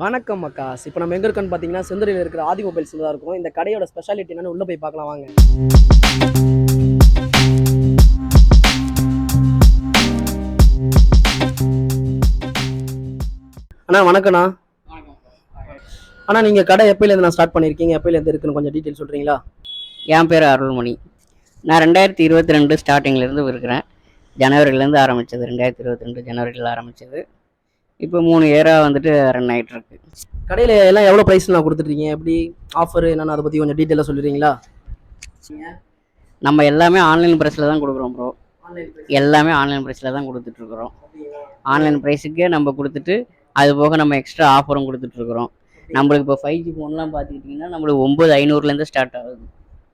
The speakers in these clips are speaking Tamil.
வணக்கம் அக்கா. இப்போ நம்ம எங்கே இருக்கோன்னு பார்த்தீங்கன்னா செந்துறையில் இருக்கிற ஆதி மொபைல்ஸில் தான் இருக்கும். இந்த கடையோட ஸ்பெஷாலிட்டி என்னன்னு உள்ளே போய் பார்க்கலாம் வாங்க. அண்ணா வணக்கண்ணா அண்ணா நீங்கள் கடை எப்பயிலேருந்து நான் ஸ்டார்ட் பண்ணியிருக்கீங்க எப்பயிலேருந்து இருக்குன்னு கொஞ்சம் டீட்டெயில் சொல்கிறீங்களா என் பேர் அருள்மணி. நான் ரெண்டாயிரத்தி இருபத்தி ரெண்டு ஸ்டார்டிங்லேருந்து இருக்கிறேன். ஜனவரிலேருந்து ஆரம்பித்தது ரெண்டாயிரத்தி இருபத்தி ரெண்டு ஜனவரியில் ஆரம்பித்தது இப்போ மூணு இயராக வந்துட்டு ரன் ஆகிட்டு இருக்கு கடையில் எல்லாம் எவ்வளோ ப்ரைஸ்லாம் கொடுத்துட்ருக்கீங்க எப்படி ஆஃபர் என்னன்னு அதை பற்றி கொஞ்சம் டீட்டெயிலாக சொல்லிடுறீங்களா? நம்ம எல்லாமே ஆன்லைன் ப்ரைஸில் தான் கொடுக்குறோம் ப்ரோ எல்லாமே ஆன்லைன் ப்ரைஸில் தான் கொடுத்துட்ருக்குறோம் ஆன்லைன் ப்ரைஸுக்கே நம்ம கொடுத்துட்டு அது போக நம்ம எக்ஸ்ட்ரா ஆஃபரும் கொடுத்துட்ருக்குறோம் நம்மளுக்கு இப்போ ஃபைவ் ஜி ஃபோன்லாம் பார்த்துக்கிட்டிங்கன்னா நம்மளுக்கு ஒம்பது ஐநூறுலேருந்து ஸ்டார்ட் ஆகுது.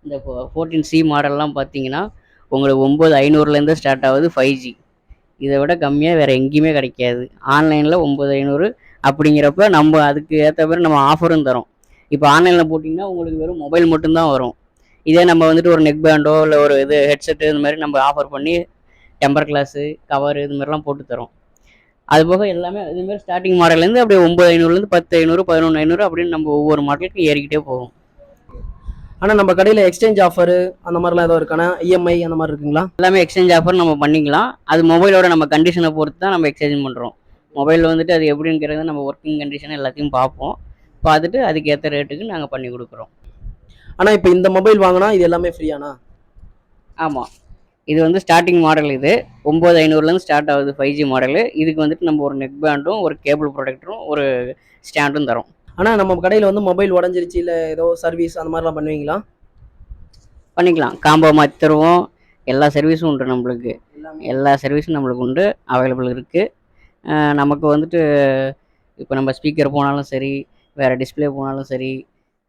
இந்த ஃபோர்டீன் சி மாடல்லாம் பார்த்தீங்கன்னா உங்களுக்கு ஒம்பது ஐநூறுலேருந்து ஸ்டார்ட் ஆகுது ஃபைவ் ஜி இதை விட கம்மியாக வேறு எங்கேயுமே கிடைக்காது. ஆன்லைனில் ஒம்பது ஐநூறு அப்படிங்கிறப்ப நம்ம அதுக்கு ஏற்ற மாதிரி நம்ம ஆஃபரும் தரோம். இப்போ ஆன்லைனில் போட்டிங்கன்னா உங்களுக்கு வெறும் மொபைல் மட்டும்தான் வரும். இதே நம்ம வந்துட்டு ஒரு நெக் பேண்டோ இல்லை ஒரு இது ஹெட்செட்டு இந்த மாதிரி நம்ம ஆஃபர் பண்ணி டெம்பர் கிளாஸு கவர் இது மாதிரிலாம் போட்டு தரோம். அது போக எல்லாமே இது மாதிரி ஸ்டார்டிங் மாடல்லேருந்து அப்படியே ஒம்பது ஐநூறுலேருந்து பத்து ஐநூறு பதினொன்று ஐநூறு அப்படின்னு நம்ம ஒவ்வொரு மாடலுக்கும் ஏறிக்கிட்டே போகும். ஆனால் நம்ம கடையில் எக்ஸ்சேஞ்ச் ஆஃபர் அந்த மாதிரிலாம் ஏதோ இருக்கானா? இஎம்ஐ அந்த மாதிரி இருக்குங்களா? எல்லாமே எக்ஸ்சேஞ்ச் ஆஃபர் நம்ம பண்ணிக்கலாம். அது மொபைலோட நம்ம கண்டிஷனை பொறுத்து தான் நம்ம எக்ஸ்சேஞ்ச் பண்ணுறோம் மொபைல் வந்துட்டு அது எப்படிங்கிறது நம்ம ஒர்க்கிங் கண்டிஷன் எல்லாத்தையும் பார்ப்போம். பார்த்துட்டு அதுக்கு ஏற்ற ரேட்டுக்கு நாங்கள் பண்ணி கொடுக்குறோம். ஆனால் இப்போ இந்த மொபைல் வாங்கினா இது எல்லாமே ஃப்ரீயானா ஆமாம் இது வந்து ஸ்டார்டிங் மாடல் இது. ஒம்பது ஐநூறுலேருந்து ஸ்டார்ட் ஆகுது ஃபைவ் ஜி மாடலு இதுக்கு வந்துட்டு நம்ம ஒரு நெக் பேண்டும் ஒரு கேபிள் ப்ரொடக்டரும் ஒரு ஸ்டாண்டும் தரோம். ஆனால் நம்ம கடையில் வந்து மொபைல் உடஞ்சிருச்சு இல்லை ஏதோ சர்வீஸ் அந்த மாதிரிலாம் பண்ணுவீங்களா? பண்ணிக்கலாம். காம்போ மாற்றி தருவோம். எல்லா சர்வீஸும் உண்டு நம்மளுக்கு. எல்லா சர்வீஸும் நம்மளுக்கு உண்டு. அவைலபிள் இருக்குது நமக்கு வந்துட்டு இப்போ நம்ம ஸ்பீக்கர் போனாலும் சரி வேறு டிஸ்ப்ளே போனாலும் சரி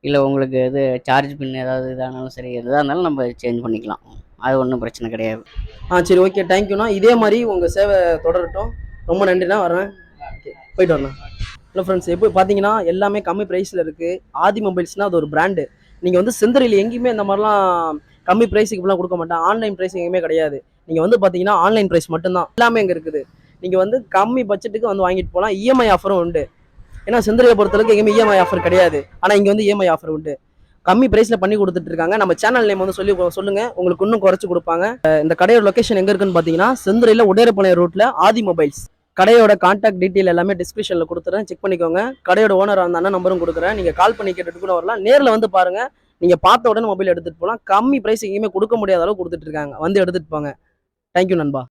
இல்லை உங்களுக்கு இது சார்ஜ் பின் ஏதாவது இதானாலும் சரி எதாக இருந்தாலும் நம்ம சேஞ்ச் பண்ணிக்கலாம். அது ஒன்றும் பிரச்சனை கிடையாது. ஆ சரி ஓகே தேங்க்யூண்ணா இதே மாதிரி உங்கள் சேவை தொடரட்டும். ரொம்ப நன்றிண்ணா. வரேன். ஓகே போயிட்டு வரேன் ஹலோ ஃப்ரெண்ட்ஸ் எப்போ பார்த்தீங்கன்னா எல்லாமே கம்மி ப்ரைஸில் இருக்குது ஆதி மொபைல்ஸ்னால் அது ஒரு பிராண்டு நீங்கள் வந்து செந்தரையில் எங்கேயுமே இந்த மாதிரிலாம் கம்மி ப்ரைஸுக்கு இப்படிலாம் கொடுக்க மாட்டேன். ஆன்லைன் ப்ரைஸ் எங்கேயுமே கிடையாது. நீங்கள் வந்து பார்த்தீங்கன்னா ஆன்லைன் ப்ரைஸ் மட்டும்தான். எல்லாமே இங்கே இருக்குது. நீங்கள் வந்து கம்மி பட்ஜெட்டுக்கு வந்து வாங்கிட்டு போகலாம் இஎம்ஐ ஆஃபரும் உண்டு. ஏன்னா செந்தரையை பொறுத்தளவுக்கு எங்கேயுமே இஎம்ஐ ஆஃபர் கிடையாது. ஆனால் இங்கே வந்து இஎம்ஐ ஆஃபர் உண்டு. கம்மி ப்ரைஸில் பண்ணி கொடுத்துட்டு இருக்காங்க. நம்ம சேனல் நேம் வந்து சொல்லி சொல்லுங்கள் உங்களுக்கு இன்னும் குறைச்சி கொடுப்பாங்க. இந்த கடையோட லொகேஷன் எங்கே இருக்குன்னு பார்த்தீங்கன்னா செந்துறையில் உடையரப்பாளையம் ரூட்டில் ஆதி மொபைல்ஸ் கடையோட கான்டாக்ட் டீட்டெயில் எல்லாமே டிஸ்கிரிப்ஷனில் கொடுத்துறேன். செக் பண்ணிக்கோங்க. கடையோட ஓனர் அந்த அண்ணன் நம்பரும் கொடுக்குறேன். நீங்கள் கால் பண்ணி கேட்டுட்டு கூட வரலாம். நேரில் வந்து பாருங்கள் நீங்கள் பார்த்த உடனே மொபைல் எடுத்துகிட்டு போகலாம் கம்மி ப்ரைஸ் எங்கேயுமே கொடுக்க முடியாத அளவு கொடுத்துட்ருக்காங்க வந்து எடுத்துகிட்டு போங்க. தேங்க்யூ நண்பா.